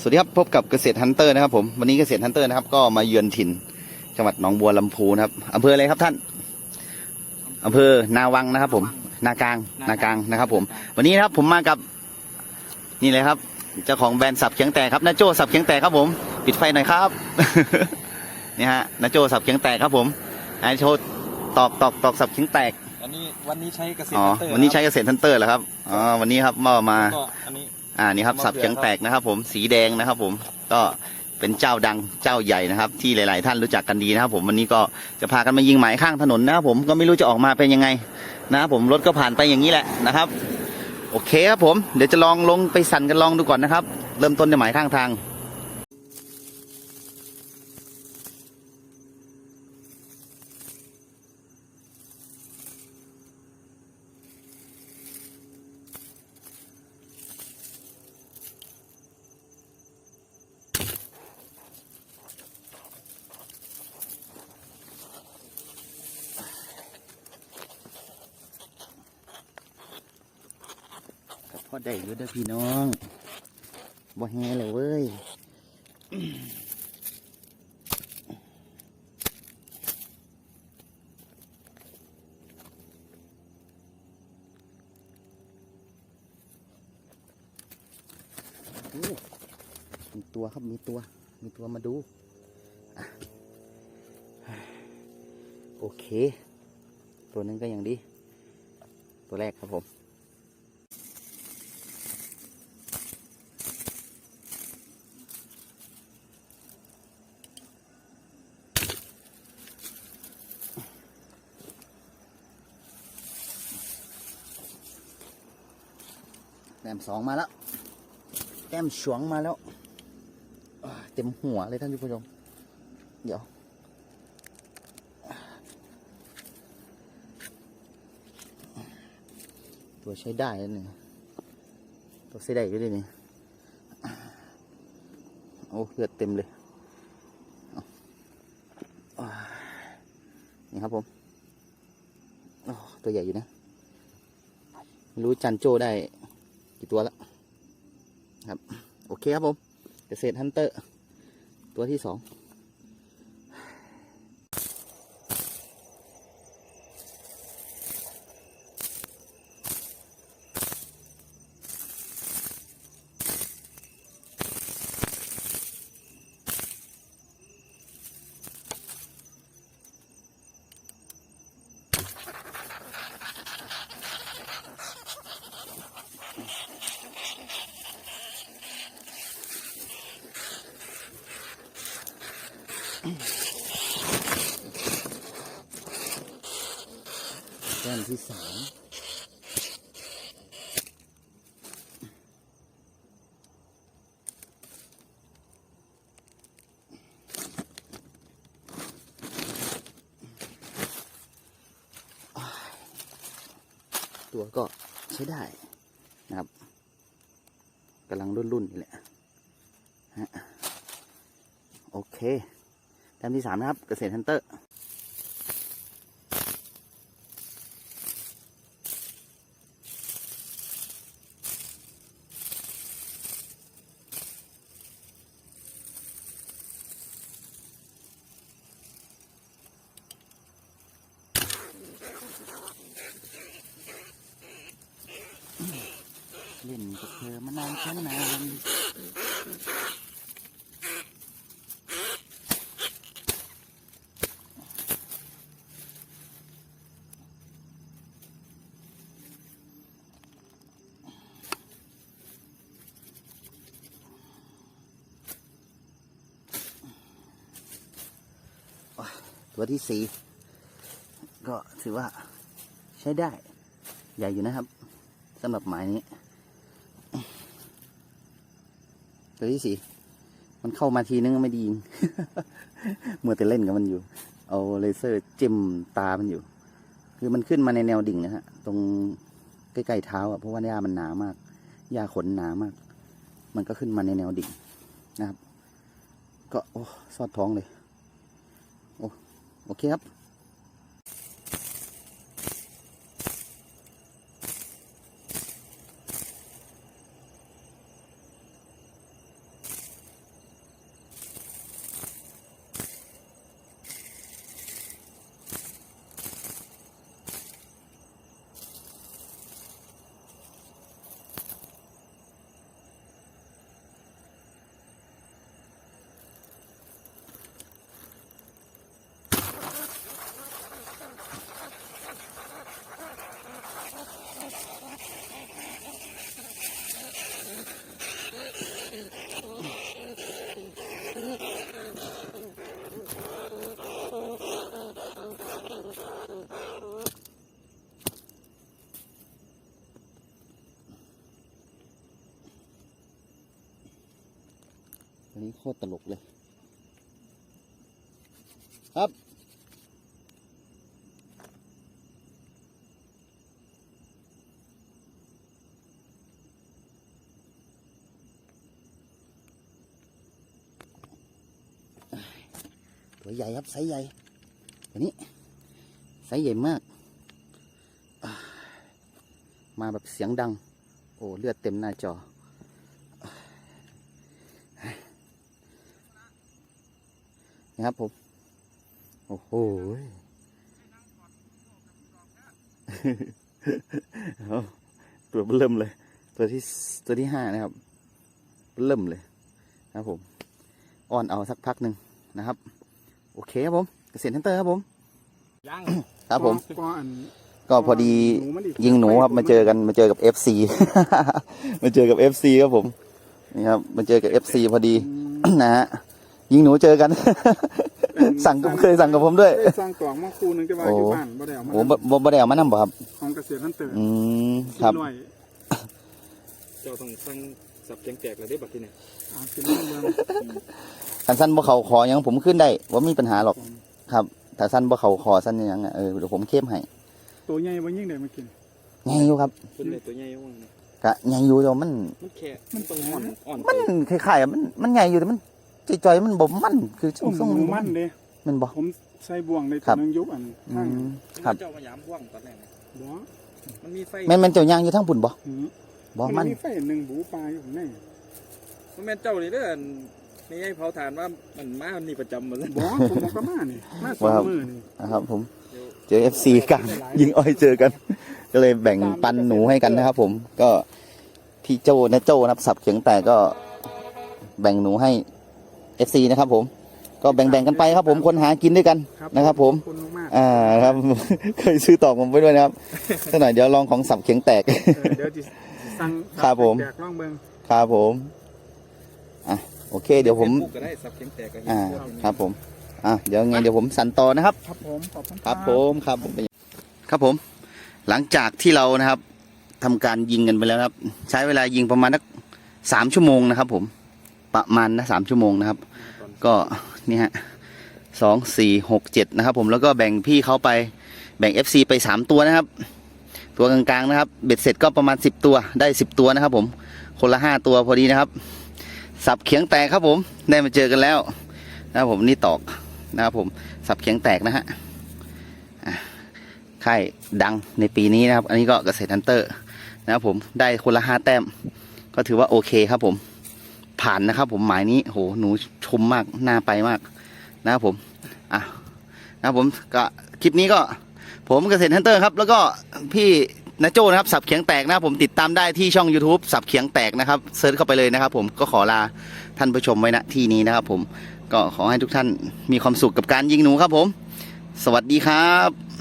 สวัสดีครับพบกับเกษตรฮันเตอร์นะครับผมวันนี้เกษตรฮันเตอร์นะครับ ก็มาเยือนถิ่น จังหวัดหนองบัวลำพูนะครับอำเภออะไรครับท่านอำเภอนาวังนะครับ ผม นากลางนากลางนะครับ ผม วันนี้นะครับผมมากับนี่เลยครับเจ้าของแบรนด์สับเขียงแตกครับนาโจสับเขียงแตกครับผม ปิดไฟหน่อยครับนี่ฮะนาโจสับเขียงแตกครับผมไอโชว์ตอกตอกตอกสับเขียงแตกอันนี้วันนี้ใช้เกษตรอ๋อเตอร์วันนี้ใช้เกษตรฮันเตอร์เหรอครับอ๋อวันนี้ครับมามาก็ อันนี้อ่านี่ครับมะเขือสับเขียงแตกนะครับ ผมสีแดงนะครับ ผมก็เป็นเจ้าดังเจ้าใหญ่นะครับ ที่หลาย ๆ ท่านรู้จักกันดีนะครับ ผมวันนี้ก็จะพากันมายิงหมายข้างถนนนะครับ ผมก็ไม่รู้จะออกมาเป็นยังไงนะครับผมรถก็ผ่านไปอย่างนี้แหละนะครับ โอเคครับผมเดี๋ยวจะลองลงไปสั่นกันลองดูก่อนนะครับ เริ่มต้นในหมายข้างทาง อได้อยู่เด้อพี่น้องบ่แฮเลยเว้ยมีตัวครับมีตัว มีตัวมาดู โอเค ตัวนึงก็ยังดี ตัวแรกครับผม ต้มสองมาแล้ว แต้มฉวงมาแล้ว เต็มหัวเลยท่านผู้ชม เดี๋ยว ตัวใช้ได้แล้วเนี่ยตัวใช้ได้ก็ได้เนี่ยโอ้เลือดเต็มเลย นี่ครับผม ตัวใหญ่อยู่นะ รู้จันโจได้ กี่ตัวแล้วครับ โอเคครับผมเกษตรฮันเตอร์ ตัวที่สอง แต้มที่สามตัวก็ใช้ได้นะครับกำลังรุ่นๆนี่แหละฮะโอเคแต้มที่สามนะครับ เกษตรฮันเตอร์ เล่นกับเธอมานานแค่นาน ตัวที่สี่ก็ถือว่าใช้ได้ ใหญ่อยู่นะครับสำหรับหมายนี้ ตัวที่สี่มันเข้ามาทีนึงไม่ดียิงเมื่อแต่เล่นกับมันอยู่ เอาเลเซอร์จิ้มตามันอยู่ คือมันขึ้นมาในแนวดิ่งนะฮะ ตรงใกล้ๆเท้าอะเพราะว่าหญ้ามันหนามากหญ้าขนหนามาก มันก็ขึ้นมาในแนวดิ่งนะครับ ก็โอ้ซอดท้องเลย โอ้โอเคครับ ตัวนี้โคตรตลกเลย ครับ ตัวใหญ่ครับไซส์ใหญ่ตัวนี้ไซส์ใหญ่มาก มาแบบเสียงดัง โอ้ เลือดเต็มหน้าจอ นะครับผม โอ้โหเอาตัวเริ่มเลย ตัวที่ตัวที่ห้านะครับ เริ่มเลยนะครับผม อ่อนเอาสักพักหนึ่งนะครับ โอเคครับผม เกษตรเซ็นเตอร์ครับผมยังครับผม ก็อันก็พอดีหนูมันอีกยิงหนูครับมาเจอกันมาเจอกับ FC มาเจอกับ FC ครับผม นี่ครับ มาเจอกับ FC พอดีอืมนะฮะ ยิงหนูเจอกัน สั่งกับเคยสั่งกับผมด้วยได้สร้างกล่องมาคูหนึงจะว่าอยู่โอ้บ้านบ่ได้เอามาโอ้บ่บ่บ่ได้เอามานำบ่ครับ ของเกษตรท่านเติร์อืมครับร้อยเจ้าต้องสั่งสับแจงแจกเลยได้บัดทีเนี่ยเอาสิเรื่องเมืองคันสั้นบ่เขาคอหยังผมขึ้นได้ว่ามีปัญหาหรอกผมครับแต่สั้นบ่เขาคอสั้นหยังอะเออเดี๋ยวผมเข้มให้ตัวใหญ่บ่ยิ่งได้มากินใหญ่อยู่ครับเพิ่นได้ตัวใหญ่ว่างเนี่ยกะใหญ่อยู่แต่ว่ามันมันแค่มันต้องอ่อนอ่อนมันคล้ายๆอะมันมันใหญ่อยู่แต่มัน จ่อยๆมันบ่มันคือต้มทรงหๆมูมัมันนเด้มันบ่ ผมใส่บ่วงในครัตัวบนึงยุบอันอืข้างมครับเจ้ามายามว่างตอนแรกเนี่ยบ่มันมีไฟแม่นแม่นเจ้าย่างอยู่ทั้งปุ่นบ่หือบ่มันมีไฟหนึ่งบูปลาอยู่ข้างในมันแม่นเจ้าเลยเด้อนี่ให้เผาถ่านว่ามันมามันนี่ประจำหมดเลยบ่ผมบอกก็มานี่มาสองมือนี่นะครับ ผมเดี๋ยวเจอ FC กันยิงอ้อยเจอกัน ก็เลยแบ่งปันหนูให้กันนะครับ ผมก็พี่โจนะโจนะครับสับเขียงแต่ก็แบ่งหนูให้ FC นะครับผมก็แบ่งๆกันไปครับ ผมคนหากินด้วยกันนะครับ ผมขอบคุณมากอ่าครับเคยซื้อต่อผมไปด้วยนะครับสักหน่อยเดี๋ยวลองของสับเขียงแตกๆเออเดี๋ยวจะสั่งครับผมแจกล่องเบิ่งครับผมอะโอเค เดี๋ยวผม Facebook ก็ได้สับแจงแจกกันอ่าครับผมอะเดี๋ยวไงเดี๋ยวผมสั่นต่อนะครับ ครับผมขอบคุณครับผมครับผมครับผม หลังจากที่เรานะครับทำการยิงกันไปแล้วนะครับ ใช้เวลายิงประมาณนักสามชั่วโมงนะครับ ผม ประมาณนะสามชั่วโมงนะครับ ก็นี่ฮะสองสี่หกเจ็ดนะครับ ผมแล้วก็แบ่งพี่เขาไปแบ่ง FC ไปสามตัวนะครับ ตัวกลางๆนะครับ เบ็ดเสร็จก็ประมาณสิบตัวได้สิบตัวนะครับ ผมคนละห้าตัวพอดีนะครับ สับเขียงแตกครับผมได้มาเจอกันแล้วนะครับผมนี่ตอกนะครับผมสับเขียงแตกนะฮะค่ายดังในปีนี้นะครับ อันนี้ก็เกษตรฮันเตอร์นะครับผมได้คนละห้าแต้ม ก็ถือว่าโอเคครับผม ผ่านนะครับ ผมหมายนี้โหหนูชมมากน่าไปมากนะครับผมอะนะครับผมก็คลิปนี้ก็ ผมเกษตรฮันเตอร์ครับ แล้วก็พี่นาโจนะครับสับเขียงแตกนะครับผมติดตามได้ที่ช่อง YouTube สับเขียงแตกนะครับเซิร์ชเข้าไปเลยนะครับ ผมก็ขอลาท่านผู้ชมไว้ณที่นี้นะครับ ผมก็ขอให้ทุกท่านมีความสุขกับการยิงหนูครับ ผม สวัสดีครับ